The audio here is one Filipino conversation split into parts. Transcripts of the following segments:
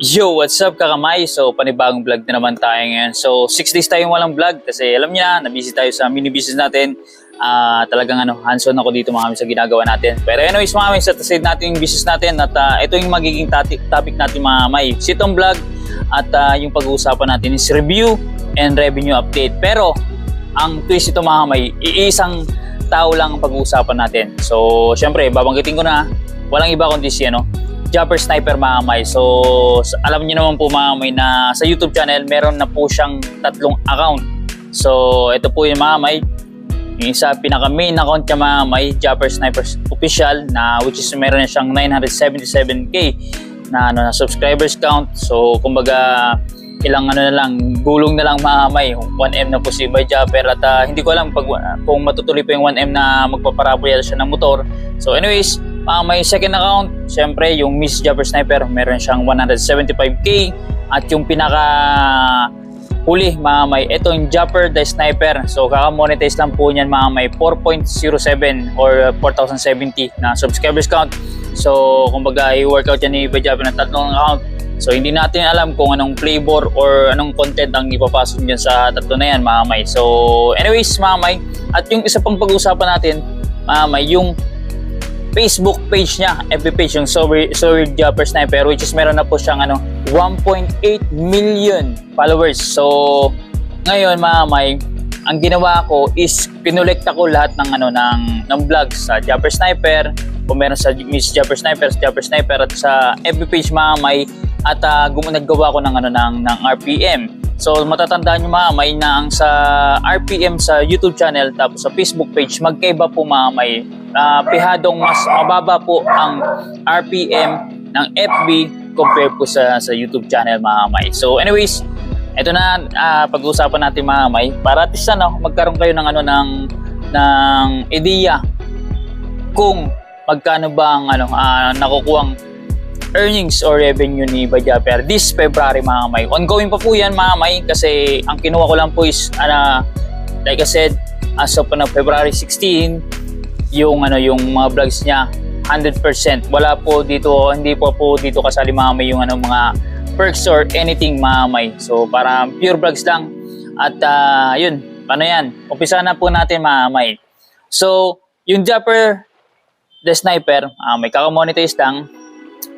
Yo, what's up kakamay? So, panibagong vlog na naman tayo ngayon. So, 6 days tayong walang vlog kasi alam niyo na, na-busy tayo sa mini business natin. Ah, talagang ano, hands-on ako dito mga kami sa ginagawa natin. Pero anyways mga kami, aside natin yung business natin at ah, ito yung magiging topic natin mga kamay. Sitong vlog at ah, yung pag-uusapan natin is review and revenue update. Pero, ang twist ito mga kamay, iisang tao lang ang pag-uusapan natin. So, syempre, babanggitin ko na, walang iba kundi si ano, Jumper Sniper mga kamay. So, alam niyo naman po mga kamay na sa YouTube channel, meron na po siyang tatlong account. So, ito po yung mga kamay. Yung isa pinaka main account niya mga kamay, Jumper Sniper Official na which is meron na siyang 977k na ano na subscribers count. So, kumbaga ilang ano na lang, gulong na lang mga kamay. 1M na po si Bay Jumper at ah, hindi ko alam pag, kung matutuloy pa yung 1M na magpaparapol yata siya ng motor. So anyways, mga may second account, syempre yung Miss Jumper Sniper, meron siyang 175k at yung pinaka huli mga may itong Jumper the Sniper. So kaka-monetize lang po niyan mga may 4.07 or 4,070 na subscribers count. So kumbaga i-workout yan ni Iba Jumper ng tatlong account. So hindi natin alam kung anong flavor or anong content ang ipapasok niyan sa tatlo na yan mga may. So anyways mga may, at yung isa pang pag-usapan natin mga may, yung Facebook page niya, FB page, yung Sober, Sober Jumper Sniper, which is meron na po siyang ano, 1.8 million followers. So, ngayon mga may, ang ginawa ko is kinolekta ko lahat ng ano ng ng vlogs sa Jumper Sniper, kung meron sa Miss Jumper Sniper, sa Jumper Sniper at sa FB page mga may at uh, naggawa ko ng ano ng ng RPM. So matatandaan nyo mga may na ang sa RPM sa YouTube channel tapos sa Facebook page magkaiba po mga may uh, pihadong mas mababa po ang RPM ng FB compare po sa sa YouTube channel mga may. So anyways, ito na ah, pag-uusapan natin mga may para at least magkaroon kayo ng ano ng ng ideya kung magkano ba ang ano ah, nakukuhang earnings or revenue ni Bajaper this February mga may. Ongoing pa po yan mga may kasi ang kinuha ko lang po is ano, like I said as of ano, February 16 yung ano yung mga vlogs niya 100%. Wala po dito hindi po po dito kasali mga may yung ano mga perks or anything mga may. So para pure vlogs lang at ah, yun paano yan? Umpisa na po natin mga may. So yung Japper the Sniper, ah, may kakamonetize lang.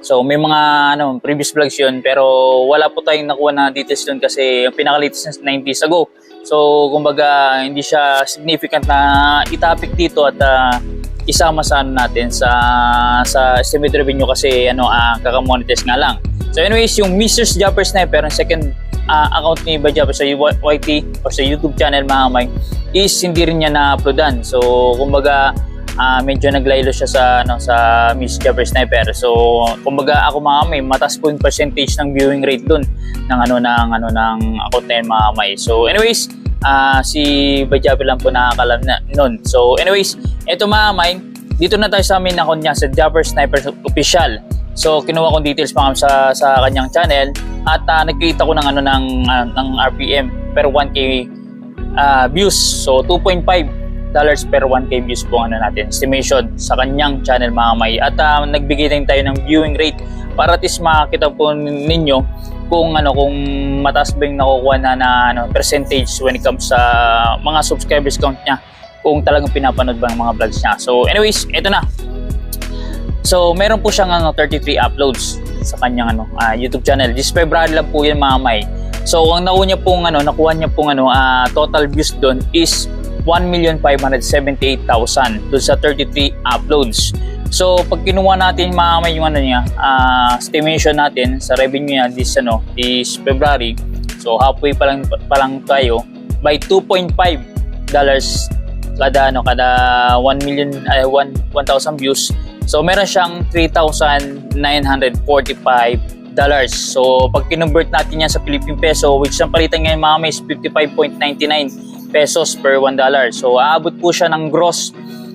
So may mga ano, previous vlogs yun pero wala po tayong nakuha na details doon kasi yung pinaka-latest na 90s ago. So kumbaga hindi siya significant na itapik dito at ah, isama sa ano natin sa sa estimate revenue kasi ano ah, kaka-monetize nga lang. So anyways, yung Mrs. Jumper Sniper, ang second ah, account ni Bajapa sa YT or sa YouTube channel mga kamay is hindi rin niya na-uploadan. So kumbaga ah medyo naglaylo siya sa ano sa Miss Jumper Sniper. So kumbaga ako mga kamay, mataas po yung percentage ng viewing rate doon ng ano ng ano ng na yun, mga kamay. So anyways, ah si Bajabi lang po nakakalam na nun. So anyways, eto mga kamay, dito na tayo sa amin account niya sa Jumper Sniper Official. So kinuha kong details mga sa sa kanyang channel at ah, nagkita ko ng ano ng ah, ng RPM per 1k ah, views. So 2.5 dollars per 1k views po ano natin estimation sa kanyang channel mga may at ah, nagbigay tayo ng viewing rate para at least makita po ninyo kung ano kung mataas ba yung nakukuha na, na ano, percentage when it comes sa mga subscribers count niya kung talagang pinapanood ba ng mga vlogs niya so anyways ito na So, meron po siyang ano, 33 uploads sa kanyang ano, ah, YouTube channel. This February lang po yan mga may. So, ang nakuha niya pong ano, nakuha niya pong ano, ah, total views doon is 1,578,000 doon sa 33 uploads. So, pag kinuha natin mga may yung ano niya, ah, estimation natin sa revenue niya this ano, this February. So, halfway pa lang pa lang tayo by 2.5 dollars kada ano kada 1 million ay 1 1,000 views So meron siyang 3,945 dollars. So pag kinonvert natin yan sa Philippine peso, which ang palitan ngayon mga may is 55.99 pesos per 1 dollar. So aabot po siya ng gross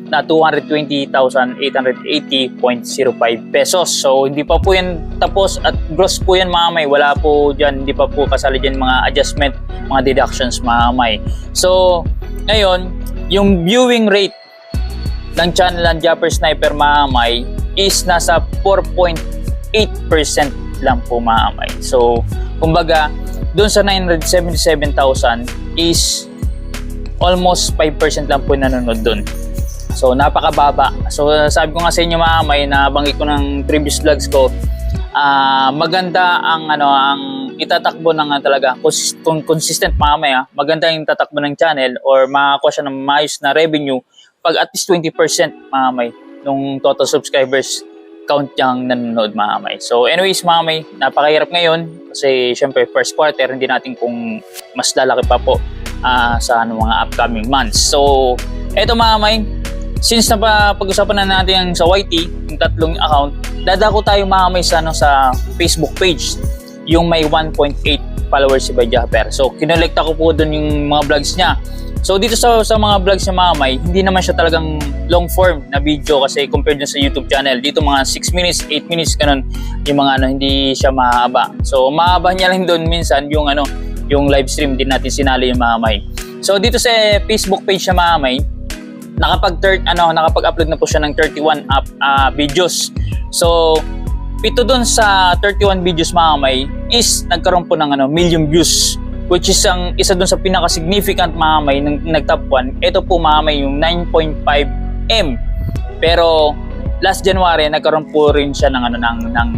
na 220,880.05 pesos. So hindi pa po yan tapos at gross po yan mga may. Wala po dyan, hindi pa po kasali dyan mga adjustment, mga deductions mga may. So ngayon, yung viewing rate ng channel ng Japper Sniper Mahamay is nasa 4.8% lang po maamay. So, kumbaga, doon sa 977,000 is almost 5% lang po nanonood doon. So, napakababa. So, sabi ko nga sa inyo maamay, na banggit ko ng previous vlogs ko, ah maganda ang ano ang itatakbo ng ah, talaga cons- consistent mamay ah, maganda yung tatakbo ng channel or makakuha siya ng maayos na revenue pag at least 20% mamay nung total subscribers count niyang nanonood mamay. So anyways mamay, napakahirap ngayon kasi syempre first quarter hindi natin kung mas lalaki pa po ah, sa ano, mga upcoming months. So eto mamay, since na pa pag-usapan na natin yung sa YT, yung tatlong account, dadako tayo mamay sa, ano, sa Facebook page, yung may 1.8 followers si Bay Japper. So, kinolekta ko po doon yung mga vlogs niya. So, dito sa, sa mga vlogs niya mamay, hindi naman siya talagang long form na video kasi compared dun sa YouTube channel. Dito mga 6 minutes, 8 minutes, ganun, yung mga ano, hindi siya mahaba. So, mahaba niya lang doon minsan yung ano, yung live stream din natin sinali yung mamay. So, dito sa Facebook page niya mamay, nakapag third ano nakapag-upload na po siya ng 31 up ah, videos. So pito doon sa 31 videos mga kamay is nagkaroon po ng ano million views which is ang isa doon sa pinaka significant mga kamay ng nag-top 1. Ito po mga kamay yung 9.5 M. Pero last January nagkaroon po rin siya ng ano ng ng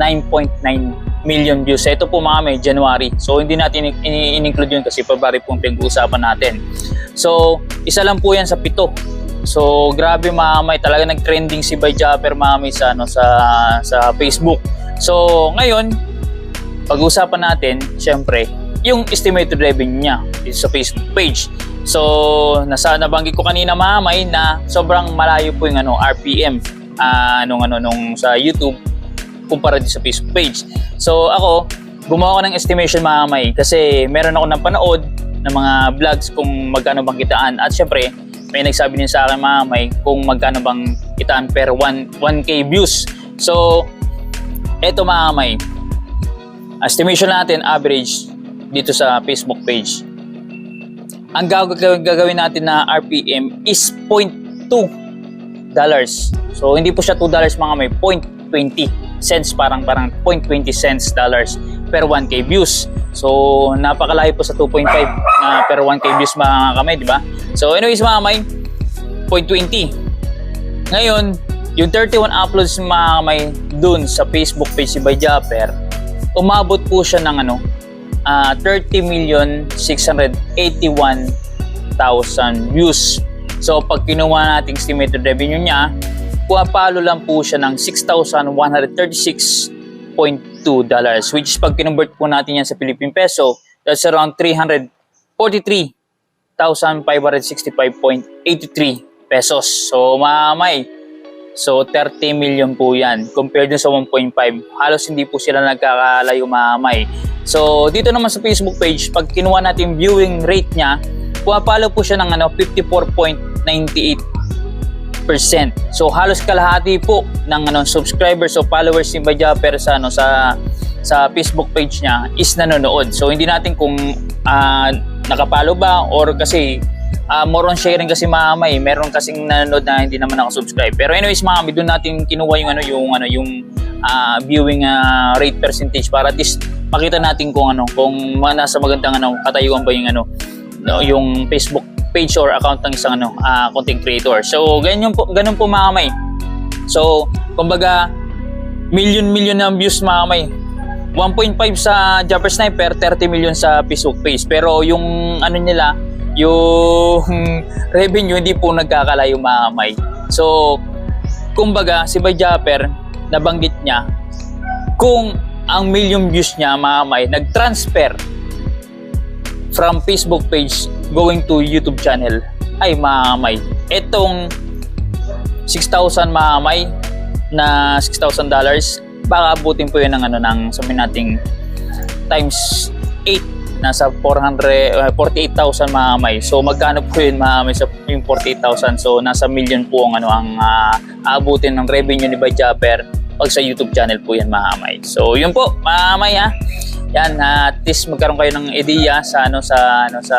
9.9 million views. Ito po mga kamay January. So hindi natin in- in-include yun kasi February po ang pinag-uusapan natin. So, isa lang po yan sa pito. So, grabe mamay, talaga nag-trending si Bay Japper mamay sa ano sa sa Facebook. So, ngayon, pag-uusapan natin, syempre, yung estimated revenue niya sa Facebook page. So, nasa nabanggit ko kanina mamay na sobrang malayo po yung ano RPM ah nung ano nung sa YouTube kumpara din sa Facebook page. So, ako gumawa ko ng estimation mamay kasi meron ako napanood ng mga vlogs kung magkano bang kitaan at syempre may nagsabi din sa akin mamay kung magkano bang kitaan per 1 1k views. So, eto mamay. Estimation natin average dito sa Facebook page. Ang gagawin, natin na RPM is 0.2 dollars. So hindi po siya 2 dollars mga may 0.20 cents parang parang 0.20 cents dollars per 1k views. So napakalayo po sa 2.5 na per 1k views mga kamay, di ba? So anyways mga kamay, 0.20. Ngayon, yung 31 uploads mga kamay dun sa Facebook page si Bay Japper, umabot po siya ng ano, ah 30 million 681,000 views. So pag kinuha nating estimated revenue niya, pumapalo lang po siya ng 6,136.2 dollars which is pag kinonvert po natin yan sa Philippine peso, that's around 343,565.83 pesos. So mamay, so 30 million po yan compared dun sa 1.5. Halos hindi po sila nagkakalayo mamay. So dito naman sa Facebook page, pag kinuha natin viewing rate niya, pumapalo po siya ng ano, 54.98%. So halos kalahati po ng ano subscribers o followers ni Bajapper sa ano sa sa Facebook page niya is nanonood. So hindi natin kung ah, nakapalo ba or kasi ah, more on sharing kasi mamay, meron kasing nanonood na hindi naman nakasubscribe. Pero anyways, mga doon natin kinuha yung ano yung ano yung ah, viewing ah, rate percentage para at least makita natin kung ano kung nasa magandang ano katayuan ba yung ano no, yung Facebook page or account ng isang ano ah, content creator. So ganyan po ganun po mga kamay. So kumbaga million-million ng views mga kamay. 1.5 sa Jumper Sniper, 30 million sa Facebook page. Pero yung ano nila, yung revenue hindi po nagkakalayo mga kamay. So kumbaga si Bay Japper nabanggit niya kung ang million views niya mga kamay nag-transfer from Facebook page going to YouTube channel ay mamay. Itong 6,000 mamay na 6,000 dollars baka abutin po yun ng ano ng sabihin nating times 8 nasa 400 uh, 48,000 mamay. So magkano po yun mamay sa yung 48,000? So nasa million po ang ano ang uh, aabutin ng revenue ni Bajapper pag sa YouTube channel po yan mamay. So yun po mamay ha. Yan, uh, at least magkaroon kayo ng idea sa ano sa ano sa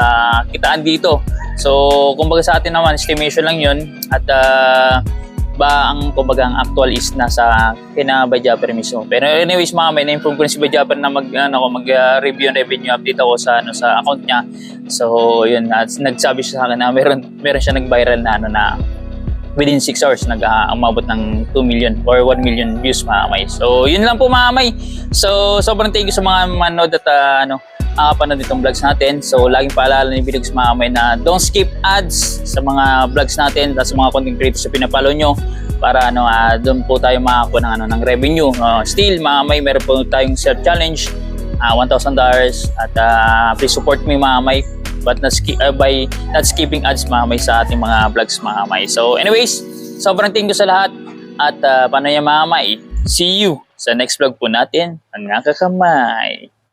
kitaan dito. So, kumbaga sa atin naman estimation lang 'yun at uh, ba ang kumbaga ang actual is nasa kina Bajaper mismo. Pero anyways mga may na-improve ko rin si Bajaper na mag ano ko mag-review and revenue update ako sa ano sa account niya. So yun at nagsabi siya sa akin na meron meron siya nag-viral na ano na within 6 hours nag uh, umabot ng 2 million or 1 million views mga may. So yun lang po mga may. So sobrang thank you sa mga manood at uh, ano nakapanood itong vlogs natin. So, laging paalala ni Bidogs mga kamay na don't skip ads sa mga vlogs natin at sa mga content creators na pinapalo nyo para ano, ah, doon po tayo makakuha ng, ano, ng revenue. Uh, still, mga kamay, meron po tayong self-challenge, uh, $1,000 at uh, please support me mga kamay but not uh, by not skipping ads mga kamay sa ating mga vlogs mga kamay. So, anyways, sobrang thank you sa lahat at uh, paano kamay? See you sa next vlog po natin, mga kakamay.